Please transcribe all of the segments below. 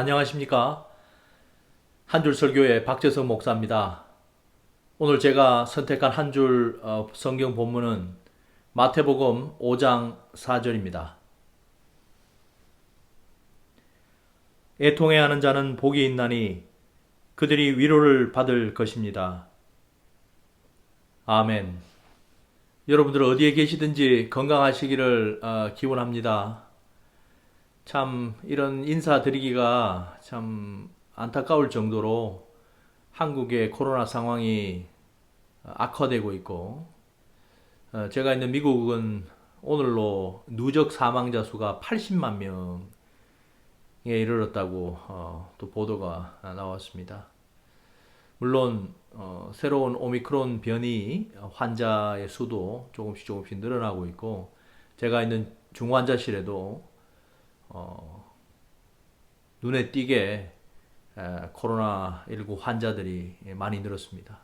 안녕하십니까? 한 줄 설교의 박재성 목사입니다. 오늘 제가 선택한 한줄 어, 성경 본문은 마태복음 5장 4절입니다. 애통해하는 자는 복이 있나니 그들이 위로를 받을 것입니다. 아멘. 여러분들 어디에 계시든지 건강하시기를 어, 기원합니다. 참 이런 인사드리기가 참 안타까울 정도로 한국의 코로나 상황이 악화되고 있고 어, 제가 있는 미국은 오늘로 누적 사망자 수가 80만 명에 이르렀다고 어, 또 보도가 나왔습니다. 물론 어, 새로운 오미크론 변이 환자의 수도 조금씩 조금씩 늘어나고 있고 제가 있는 중환자실에도 어, 눈에 띄게 코로나19 환자들이 많이 늘었습니다.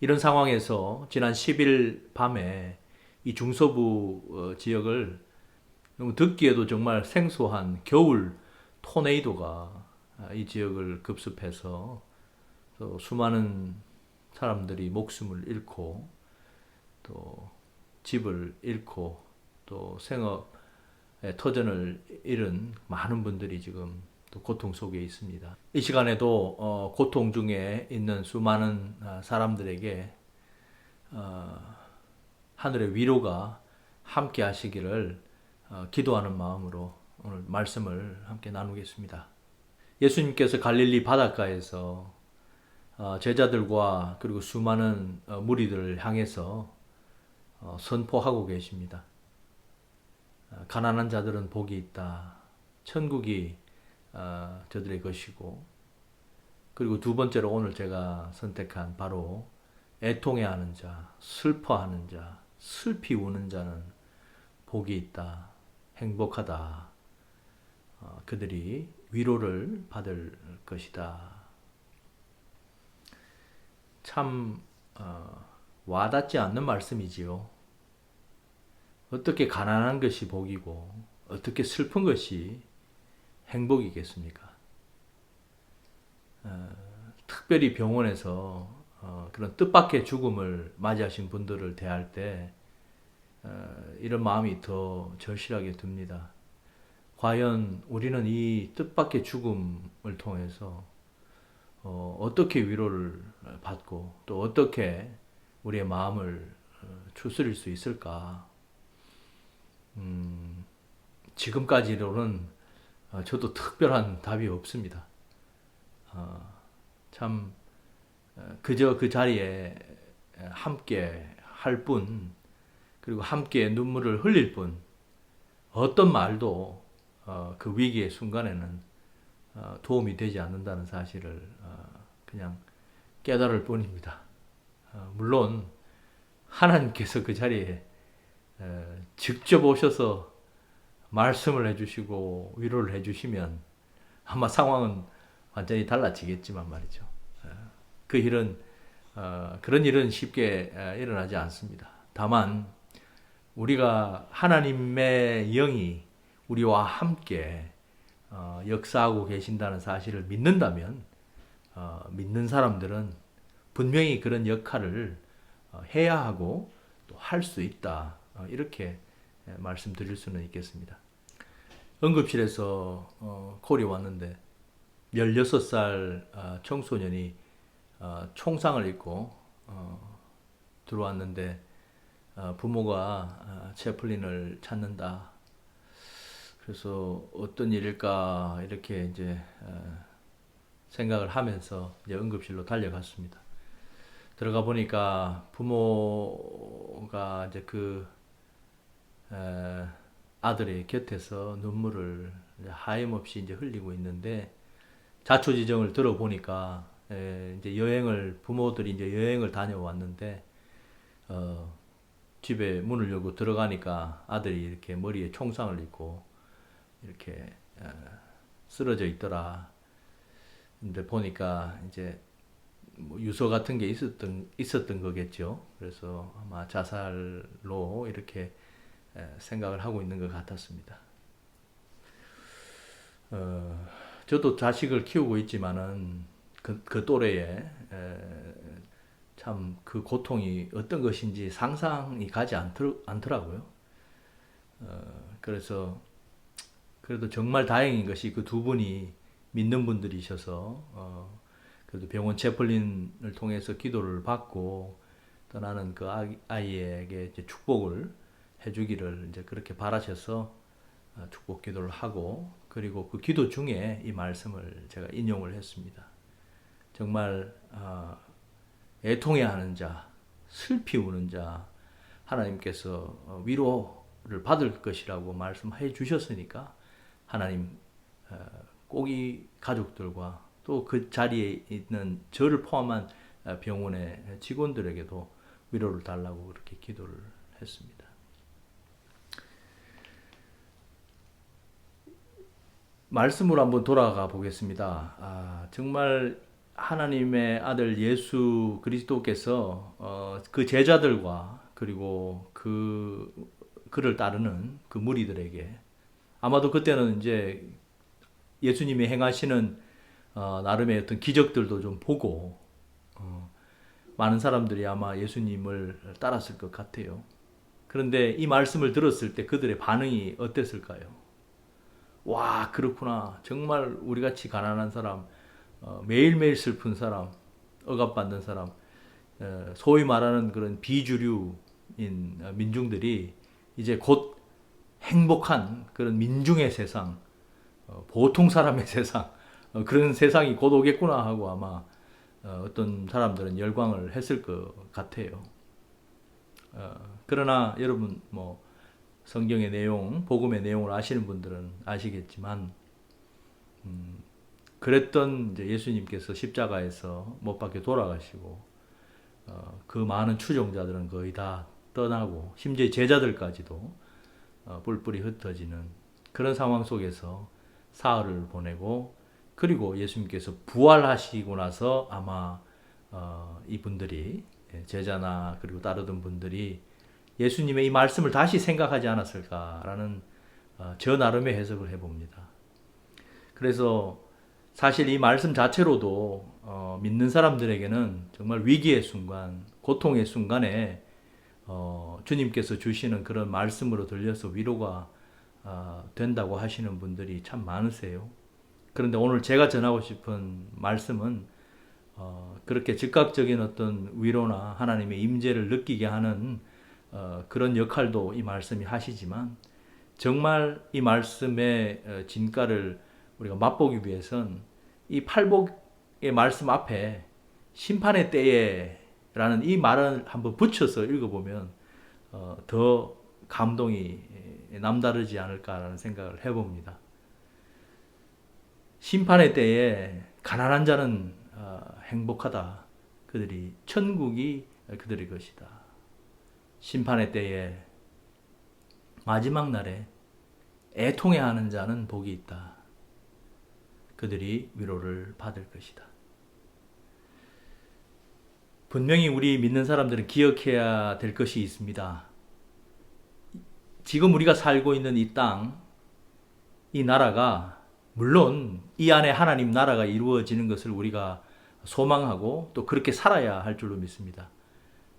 이런 상황에서 지난 10일 밤에 이 중서부 어, 지역을 듣기에도 정말 생소한 겨울 토네이도가 아, 이 지역을 급습해서 수많은 사람들이 목숨을 잃고 또 집을 잃고 또 생업 터전을 잃은 많은 분들이 지금 또 고통 속에 있습니다. 이 시간에도 어, 고통 중에 있는 수많은 아, 사람들에게 어, 하늘의 위로가 함께 하시기를 어, 기도하는 마음으로 오늘 말씀을 함께 나누겠습니다. 예수님께서 갈릴리 바닷가에서 어, 제자들과 그리고 수많은 어, 무리들을 향해서 어, 선포하고 계십니다. 어, 가난한 자들은 복이 있다. 천국이 어, 저들의 것이고 그리고 두 번째로 오늘 제가 선택한 바로 애통해하는 자, 슬퍼하는 자, 슬피 우는 자는 복이 있다. 행복하다. 어, 그들이 위로를 받을 것이다. 참 와닿지 않는 말씀이지요. 어떻게 가난한 것이 복이고 어떻게 슬픈 것이 행복이겠습니까? 어, 특별히 병원에서 어, 그런 뜻밖의 죽음을 맞이하신 분들을 대할 때 어, 이런 마음이 더 절실하게 듭니다. 과연 우리는 이 뜻밖의 죽음을 통해서 어, 어떻게 위로를 받고 또 어떻게 우리의 마음을 어, 추스릴 수 있을까? 음, 지금까지로는 어, 저도 특별한 답이 없습니다. 어, 참 어, 그저 그 자리에 함께 할 뿐, 그리고 함께 눈물을 흘릴 뿐, 어떤 말도 어, 그 위기의 순간에는 어, 도움이 되지 않는다는 사실을 어, 그냥 깨달을 뿐입니다. 물론 하나님께서 그 자리에 직접 오셔서 말씀을 해주시고 위로를 해주시면 아마 상황은 완전히 달라지겠지만 말이죠. 그 일은 어, 그런 일은 쉽게 일어나지 않습니다. 다만 우리가 하나님의 영이 우리와 함께 어, 역사하고 계신다는 사실을 믿는다면 어, 믿는 사람들은 분명히 그런 역할을 해야 하고 또 할 수 있다. 어, 이렇게 예, 말씀드릴 수는 있겠습니다. 응급실에서 어, 콜이 왔는데 16살 어, 청소년이 어, 총상을 입고 어, 들어왔는데 어, 부모가 어, 채플린을 찾는다. 그래서 어떤 일일까 이렇게 이제 생각을 하면서 이제 응급실로 달려갔습니다. 들어가 보니까 부모가 이제 그 아들의 곁에서 눈물을 하염없이 이제 흘리고 있는데 자초지정을 들어보니까 이제 여행을 부모들이 이제 여행을 다녀왔는데 어, 집에 문을 열고 들어가니까 아들이 이렇게 머리에 총상을 입고 이렇게 어, 쓰러져 있더라. 근데 보니까 이제 뭐 유서 같은 게 있었던 있었던 거겠죠. 그래서 아마 자살로 이렇게 생각을 하고 있는 것 같았습니다. 어, 저도 자식을 키우고 있지만은 그, 그 또래에 참 그 고통이 어떤 것인지 상상이 가지 않더, 않더라고요. 어, 그래서 그래도 정말 다행인 것이 그 두 분이 믿는 분들이셔서 어, 그래도 병원 채플린을 통해서 기도를 받고 떠나는 그 아이, 아이에게 축복을 해주기를 이제 그렇게 바라셔서 어, 축복 기도를 하고 그리고 그 기도 중에 이 말씀을 제가 인용을 했습니다. 정말 어, 애통해하는 자, 슬피 우는 자 하나님께서 어, 위로를 받을 것이라고 말씀해 주셨으니까 하나님 꼭 이 가족들과 또 그 자리에 있는 저를 포함한 병원의 직원들에게도 위로를 달라고 그렇게 기도를 했습니다. 말씀으로 한번 돌아가 보겠습니다. 아, 정말 하나님의 아들 예수 그리스도께서 어, 그 제자들과 그리고 그 그를 따르는 그 무리들에게 아마도 그때는 이제 예수님이 행하시는 어, 나름의 어떤 기적들도 좀 보고 어, 많은 사람들이 아마 예수님을 따랐을 것 같아요. 그런데 이 말씀을 들었을 때 그들의 반응이 어땠을까요? 와 그렇구나 정말 우리 같이 가난한 사람 어, 매일매일 슬픈 사람 억압받는 사람 어, 소위 말하는 그런 비주류인 민중들이 이제 곧 행복한 그런 민중의 세상 어, 보통 사람의 세상 어, 그런 세상이 곧 오겠구나 하고 아마 어, 어떤 사람들은 열광을 했을 것 같아요. 어, 그러나 여러분 뭐 성경의 내용, 복음의 내용을 아시는 분들은 아시겠지만 음, 그랬던 이제 예수님께서 십자가에서 못 박혀 돌아가시고 어, 그 많은 추종자들은 거의 다 떠나고 심지어 제자들까지도 어, 뿔뿔이 흩어지는 그런 상황 속에서 사흘을 보내고 그리고 예수님께서 부활하시고 나서 아마 어, 이분들이 예, 제자나 그리고 따르던 분들이 예수님의 이 말씀을 다시 생각하지 않았을까라는 어, 저 나름의 해석을 해봅니다. 그래서 사실 이 말씀 자체로도 어, 믿는 사람들에게는 정말 위기의 순간, 고통의 순간에 어, 주님께서 주시는 그런 말씀으로 들려서 위로가 어, 된다고 하시는 분들이 참 많으세요. 그런데 오늘 제가 전하고 싶은 말씀은 어, 그렇게 즉각적인 어떤 위로나 하나님의 임재를 느끼게 하는 어, 그런 역할도 이 말씀이 하시지만 정말 이 말씀의 어, 진가를 우리가 맛보기 위해선 이 팔복의 말씀 앞에 심판의 때에라는 이 말을 한번 붙여서 읽어보면 어, 더 감동이 남다르지 않을까라는 생각을 해봅니다. 심판의 때에 가난한 자는 어, 행복하다. 그들이 천국이 그들의 것이다. 심판의 때에 마지막 날에 애통해 하는 자는 복이 있다. 그들이 위로를 받을 것이다. 분명히 우리 믿는 사람들은 기억해야 될 것이 있습니다. 지금 우리가 살고 있는 이 땅, 이 나라가 물론 이 안에 하나님 나라가 이루어지는 것을 우리가 소망하고 또 그렇게 살아야 할 줄로 믿습니다.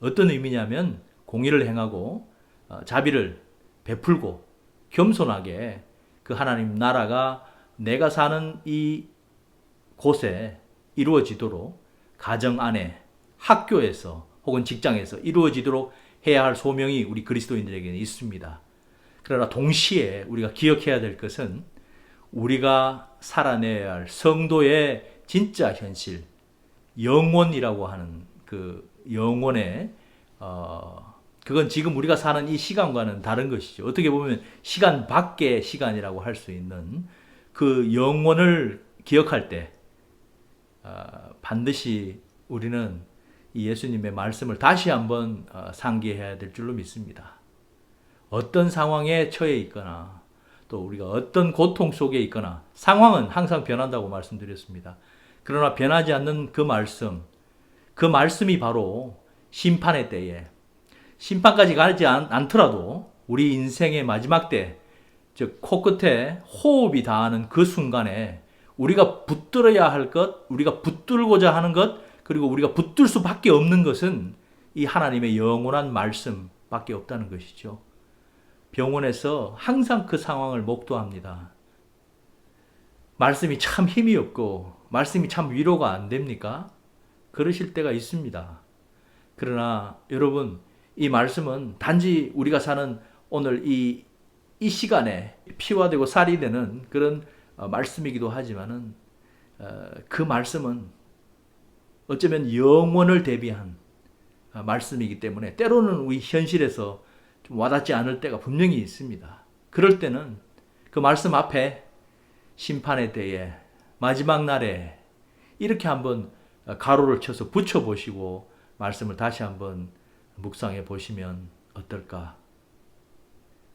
어떤 의미냐면 공의를 행하고 어, 자비를 베풀고 겸손하게 그 하나님 나라가 내가 사는 이 곳에 이루어지도록 가정 안에 학교에서 혹은 직장에서 이루어지도록 해야 할 소명이 우리 그리스도인들에게는 있습니다. 그러나 동시에 우리가 기억해야 될 것은 우리가 살아내야 할 성도의 진짜 현실, 영원이라고 하는 그 영원의 어 그건 지금 우리가 사는 이 시간과는 다른 것이죠. 어떻게 보면 시간 밖의 시간이라고 할 수 있는 그 영원을 기억할 때 어, 반드시 우리는 이 예수님의 말씀을 다시 한번 어, 상기해야 될 줄로 믿습니다. 어떤 상황에 처해 있거나 또 우리가 어떤 고통 속에 있거나 상황은 항상 변한다고 말씀드렸습니다. 그러나 변하지 않는 그 말씀, 그 말씀이 바로 심판의 때에 심판까지 가지 않, 더라도 우리 인생의 마지막 때, 즉 코끝에 호흡이 닿는 그 순간에 우리가 붙들어야 할 것, 우리가 붙들고자 하는 것, 그리고 우리가 붙들 수밖에 없는 것은 이 하나님의 영원한 말씀밖에 없다는 것이죠. 병원에서 항상 그 상황을 목도합니다. 말씀이 참 힘이 없고, 말씀이 참 위로가 안 됩니까? 그러실 때가 있습니다. 그러나 여러분, 이 말씀은 단지 우리가 사는 오늘 이, 이 시간에 피와 되고 살이 되는 그런 어, 말씀이기도 하지만은 어, 그 말씀은 어쩌면 영원을 대비한 어, 말씀이기 때문에 때로는 우리 현실에서 좀 와닿지 않을 때가 분명히 있습니다. 그럴 때는 그 말씀 앞에 심판에 대해 마지막 날에 이렇게 한번 어, 가로를 쳐서 붙여 보시고 말씀을 다시 한번 묵상해 보시면 어떨까?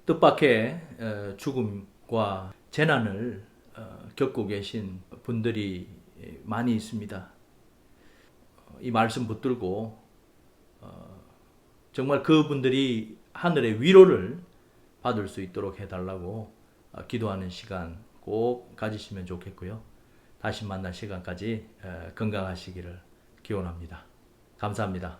뜻밖의 어, 죽음과 재난을 어, 겪고 계신 분들이 많이 있습니다. 이 말씀 붙들고 어, 정말 그분들이 하늘의 위로를 받을 수 있도록 해달라고 어, 기도하는 시간 꼭 가지시면 좋겠고요. 다시 만날 시간까지 어, 건강하시기를 기원합니다. 감사합니다.